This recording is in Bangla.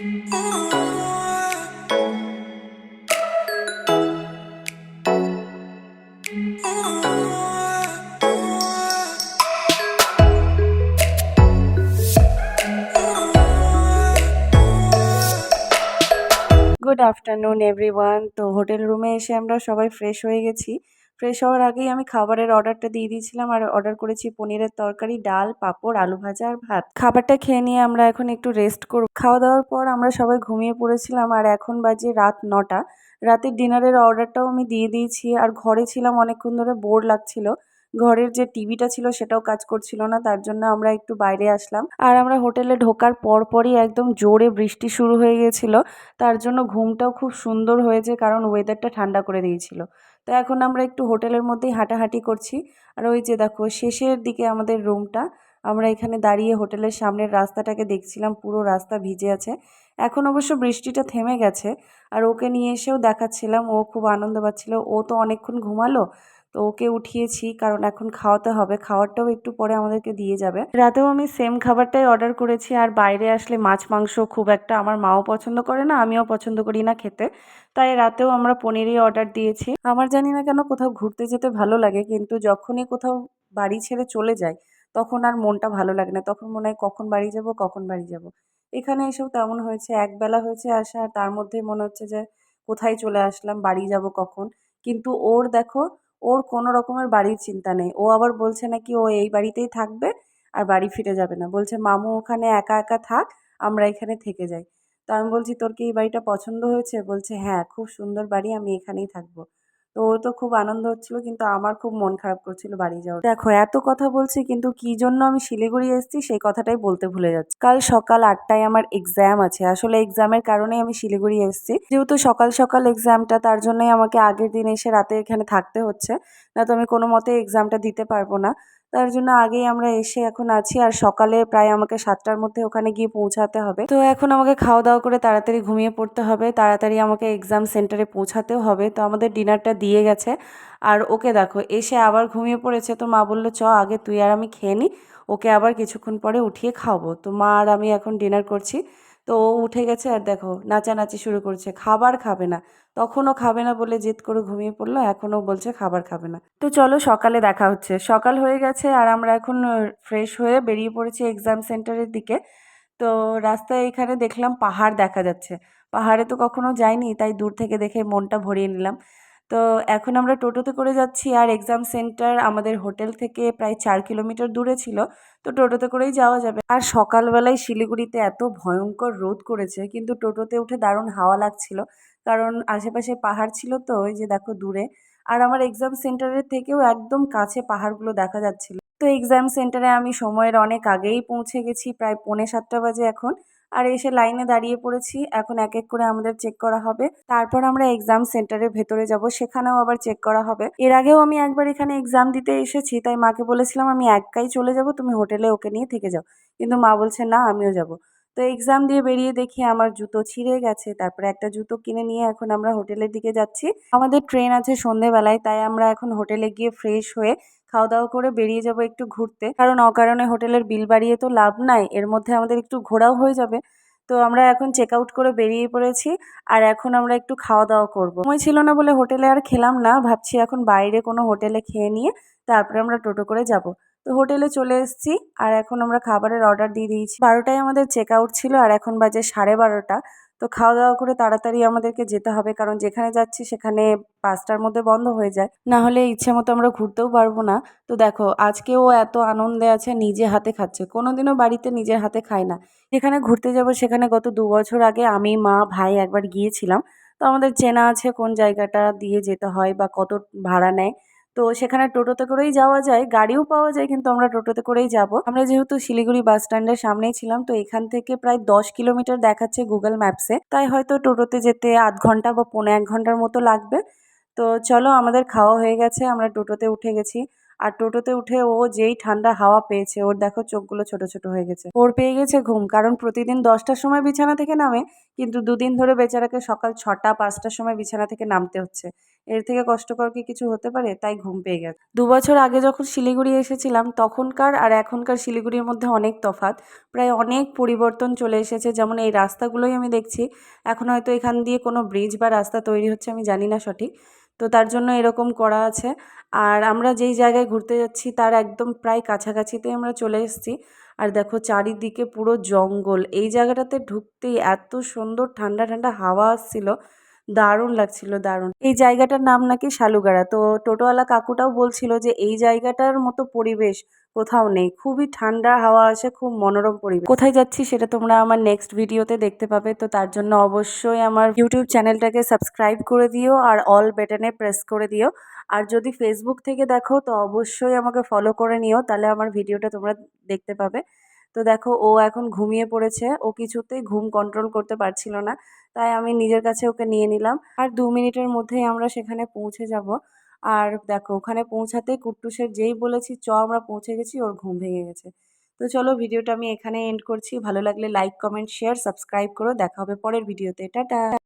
গুড আফটারনুন এভরিওয়ান তো হোটেল রুমে এসে আমরা সবাই ফ্রেশ হয়ে গেছি। ফ্রেশ হওয়ার আগেই আমি খাবারের অর্ডারটা দিয়ে দিয়েছিলাম। আর অর্ডার করেছি পনিরের তরকারি, ডাল, পাঁপড়, আলু ভাজা আর ভাত। খাবারটা খেয়ে নিয়ে আমরা এখন একটু রেস্ট করব। খাওয়া দাওয়ার পর আমরা সবাই ঘুমিয়ে পড়েছিলাম আর এখন বাজে রাত নটা। রাতের ডিনারের অর্ডারটাও আমি দিয়ে দিয়েছি। আর ঘরে ছিলাম অনেকক্ষণ ধরে বোর লাগছিল। ঘরের যে টিভিটা ছিল সেটাও কাজ করছিল না, তার জন্য আমরা একটু বাইরে আসলাম। আর আমরা হোটেলে ঢোকার পরপরই একদম জোরে বৃষ্টি শুরু হয়ে গেছিল। তার জন্য ঘুমটাও খুব সুন্দর হয়েছে, কারণ ওয়েদারটা ঠান্ডা করে দিয়েছিল। তো এখন আমরা একটু হোটেলের মধ্যেই হাঁটাহাঁটি করছি। আর ওই যে দেখো, শেষের দিকে আমাদের রুমটা, আমরা এখানে দাঁড়িয়ে হোটেলের সামনের রাস্তাটাকে দেখছিলাম, পুরো রাস্তা ভিজে আছে। এখন অবশ্য বৃষ্টিটা থেমে গেছে, আর ওকে নিয়ে এসেও দেখাচ্ছিলাম, ও খুব আনন্দ পাচ্ছিল। ও তো অনেকক্ষণ ঘুমালো তো ওকে উঠিয়েছি, কারণ এখন খাওয়াতে হবে। খাওয়ারটাও একটু পরে আমাদেরকে দিয়ে যাবে। রাতেও আমি সেম খাবারটাই অর্ডার করেছি, আর বাইরে আসলে মাছ, মাংস খুব একটা আমার মাও পছন্দ করে না, আমিও পছন্দ করি না খেতে। তাই রাতেও আমরা পনিরই অর্ডার দিয়েছি। আমার জানি না কেন কোথাও ঘুরতে যেতে ভালো লাগে, কিন্তু যখনই কোথাও বাড়ি ছেড়ে চলে যায় তখন আর মনটা ভালো লাগে না। তখন মনে হয় কখন বাড়ি যাব, কখন বাড়ি যাব। এখানে এসেও তেমন হয়েছে, একবেলা হয়েছে আসা, আর তার মধ্যে মনে হচ্ছে যে কোথায় চলে আসলাম, বাড়ি যাব কখন? কিন্তু ওর দেখো ওর কোনো রকমের বাড়ির চিন্তা নেই। ও আবার বলছে নাকি ও এই বাড়িতেই থাকবে আর বাড়ি ফিরে যাবে না। বলছে, মামু, ওখানে একা একা থাক, আমরা এখানে থেকে যাই। তো আমি বলছি, তোর কি এই বাড়িটা পছন্দ হয়েছে? বলছে হ্যাঁ খুব সুন্দর বাড়ি, আমি এখানেই থাকব। তো ও তো খুব আনন্দ হচ্ছিল, কিন্তু আমার খুব মন খারাপ করছিল বাড়ি যাওয়ার। দেখো, এত কথা বলছি, কিন্তু কি জন্য আমি শিলিগুড়ি এসেছি সেই কথাটাই বলতে ভুলে যাচ্ছি। কাল সকাল আটটায় আমার এক্সাম আছে, আসলে এক্সামের কারণে আমি শিলিগুড়ি এসেছি। যেহেতু সকাল সকাল এক্সামটা তার জন্যই আমাকে আগের দিন এসে রাতে এখানে থাকতে হচ্ছে, না তো আমি কোনো মতে এক্সামটা দিতে পারব না। তার জন্য আগেই আমরা এসে এখন আছি আর সকালে প্রায় আমাকে সাতটার মধ্যে ওখানে গিয়ে পৌঁছাতে হবে। তো এখন আমাকে খাওয়া দাওয়া করে তাড়াতাড়ি ঘুমিয়ে পড়তে হবে, তাড়াতাড়ি আমাকে এক্সাম সেন্টারে পৌঁছাতেও হবে। তো আমাদের ডিনারটা দিয়ে গেছে। আর ওকে দেখো, এসে আবার ঘুমিয়ে পড়েছে। তো মা বলল, চ, আগে তুই আর আমি খেয়ে নিই ওকে আবার কিছুক্ষণ পরে উঠিয়ে খাওয়াবো। তো মা আর আমি এখন ডিনার করছি। তো উঠে গেছে আর দেখো নাচানাচি শুরু করছে, খাবার খাবে না। তখনও খাবে না বলে জেদ করে ঘুমিয়ে পড়ল, এখনও বলছে খাবার খাবে না। তো চলো সকালে দেখা হচ্ছে। সকাল হয়ে গেছে আর আমরা এখন ফ্রেশ হয়ে বেরিয়ে পড়েছি এক্সাম সেন্টারের দিকে। তো রাস্তায় এখানে দেখলাম পাহাড় দেখা যাচ্ছে। পাহাড়ে তো কখনো যাইনি, তাই দূর থেকে দেখে মনটা ভরিয়ে নিলাম। তো এখন আমরা টোটোতে করে যাচ্ছি আর এক্সাম সেন্টার আমাদের হোটেল থেকে প্রায় চার কিলোমিটার দূরে ছিল, তো টোটোতে করেই যাওয়া যাবে। আর সকালবেলায় শিলিগুড়িতে এত ভয়ঙ্কর রোদ করেছে, কিন্তু টোটোতে উঠে দারুণ হাওয়া লাগছিল, কারণ আশেপাশে পাহাড় ছিল তো, ওই যে দেখো দূরে। আর আমার এক্সাম সেন্টারের থেকেও একদম কাছে পাহাড়গুলো দেখা যাচ্ছিল। তো এক্সাম সেন্টারে আমি সময়ের অনেক আগেই পৌঁছে গেছি, প্রায় পৌনে সাতটা বাজে এখন। আর এসে লাইনে দাঁড়িয়ে পড়েছি, এখন এক এক করে আমাদের চেক করা হবে। তারপর আমরা এক্সাম সেন্টারের ভেতরে যাব, সেখানেও আবার চেক করা হবে। এর আগেও আমি একবার এখানে এক্সাম দিতে এসেছি, তাই মাকে বলেছিলাম আমি একাই চলে যাব, তুমি হোটেলে ওকে নিয়ে থেকে যাও। কিন্তু মা বলছে, না, আমিও যাব। তো এক্সাম দিয়ে বেরিয়ে দেখি আমার জুতো ছিঁড়ে গেছে। তারপরে একটা জুতো কিনে নিয়ে এখন আমরা হোটেলের দিকে যাচ্ছি। আমাদের ট্রেন আছে সন্ধেবেলায়, তাই আমরা এখন হোটেলে গিয়ে ফ্রেশ হয়ে খাওয়া দাওয়া করে বেরিয়ে যাব একটু ঘুরতে। কারণ অকারণে হোটেলের বিল বাড়িয়ে তো লাভ নাই, এর মধ্যে আমাদের একটু ঘোরাও হয়ে যাবে। তো আমরা এখন চেক আউট করে বেরিয়ে পড়েছি আর এখন আমরা একটু খাওয়া দাওয়া করব। সময় ছিল না বলে হোটেলে আর খেলাম না, ভাবছি এখন বাইরে কোনো হোটেলে খেয়ে নিয়ে তারপরে আমরা টোটো করে যাব। তো হোটেলে চলে এসেছি আর এখন আমরা খাবারের অর্ডার দিয়ে দিয়েছি। বারোটায় আমাদের চেক আউট ছিল আর এখন বাজে সাড়ে বারোটা। তো খাওয়া দাওয়া করে তাড়াতাড়ি আমাদেরকে যেতে হবে। কারণ যেখানে যাচ্ছি সেখানে পাঁচটার মধ্যে বন্ধ হয়ে যায়। না হলে ইচ্ছে মতো আমরা ঘুরতেও পারব না। তো দেখো আজকে ও এত আনন্দে আছে, নিজে হাতে খাচ্ছে। কোনোদিনও বাড়িতে নিজের হাতে খায় না। যেখানে ঘুরতে যাব সেখানে গত দু বছর আগে আমি, মা, ভাই একবার গিয়েছিলাম। তো আমাদের চেনা আছে কোন জায়গাটা দিয়ে যেতে হয় বা কত ভাড়া নেয়। তো সেখানে টোটোতে করেই যাওয়া যায়। গাড়িও পাওয়া যায়, কিন্তু আমরা টোটোতে করেই যাব। আমরা যেহেতু শিলিগুড়ি বাস স্ট্যান্ডের সামনেই ছিলাম, তো এখান থেকে প্রায় দশ কিলোমিটার দেখাচ্ছে গুগল ম্যাপসে। তাই হয়তো টোটোতে যেতে আধ ঘণ্টা বা পৌনে এক ঘণ্টার মতো লাগবে। তো চলো, আমাদের খাওয়া হয়ে গেছে, আমরা টোটোতে উঠে গেছি। আর টোটোতে উঠে ও যেই ঠান্ডা হাওয়া পেয়েছে, ওর দেখো চোখগুলো ছোট ছোট হয়ে গেছে। ওর পেয়ে গেছে ঘুম, কারণ প্রতিদিন দশটার সময় বিছানা থেকে নামে, কিন্তু দুদিন ধরে বেচারাকে সকাল ছটা, পাঁচটার সময় বিছানা থেকে নামতে হচ্ছে। এর থেকে কষ্টকর কি কিছু হতে পারে? তাই ঘুম পেয়ে গেছে দু বছর আগে যখন শিলিগুড়ি এসেছিলাম, তখনকার আর এখনকার শিলিগুড়ির মধ্যে অনেক তফাৎ। প্রায় অনেক পরিবর্তন চলে এসেছে, যেমন এই রাস্তাগুলোই আমি দেখছি। এখন হয়তো এখান দিয়ে কোনো ব্রিজ বা রাস্তা তৈরি হচ্ছে আমি জানি না সঠিক। তো তার জন্য এরকম করা আছে। আর আমরা যেই জায়গায় ঘুরতে যাচ্ছি, তার একদম প্রায় কাছাকাছিতেই আমরা চলে এসেছি। আর দেখো চারিদিকে পুরো জঙ্গল। এই জায়গাটাতে ঢুকতেই এত সুন্দর ঠান্ডা ঠান্ডা হাওয়া আসছিল। দারুণ লাগছিল, দারুণ। এই জায়গাটার নাম নাকি শালুগাড়া। তো টোটোওয়ালা কাকুটাও বলছিল যে, এই জায়গাটার মতো পরিবেশ কোথাও নেই। খুবই ঠান্ডা হাওয়া আসে, খুব মনোরম পরিবেশ। কোথায় যাচ্ছি সেটা তোমরা আমার নেক্সট ভিডিওতে দেখতে পাবে। তো তার জন্য অবশ্যই আমার ইউটিউব চ্যানেলটাকে সাবস্ক্রাইব করে দিও আর অল বেটনে প্রেস করে দিও। আর যদি ফেসবুক থেকে দেখো, তো অবশ্যই আমাকে ফলো করে নিও। তাহলে আমার ভিডিওটা তোমরা দেখতে পাবে। তো দেখো, ও এখন ঘুমিয়ে পড়েছে। ও কিছুতেই ঘুম কন্ট্রোল করতে পারছিল না, তাই আমি নিজের কাছে ওকে নিয়ে নিলাম। আর দু মিনিটের মধ্যেই আমরা সেখানে পৌঁছে যাব। আর দেখো, ওখানে পৌঁছাতেই কুট্টুসের যেই বলেছি, চ, আমরা পৌঁছে গেছি, ওর ঘুম ভেঙে গেছে। তো চলো, ভিডিওটা আমি এখানে এন্ড করছি। ভালো লাগলে লাইক কমেন্ট শেয়ার সাবস্ক্রাইব করো। দেখা হবে পরের ভিডিওতে। টাটা!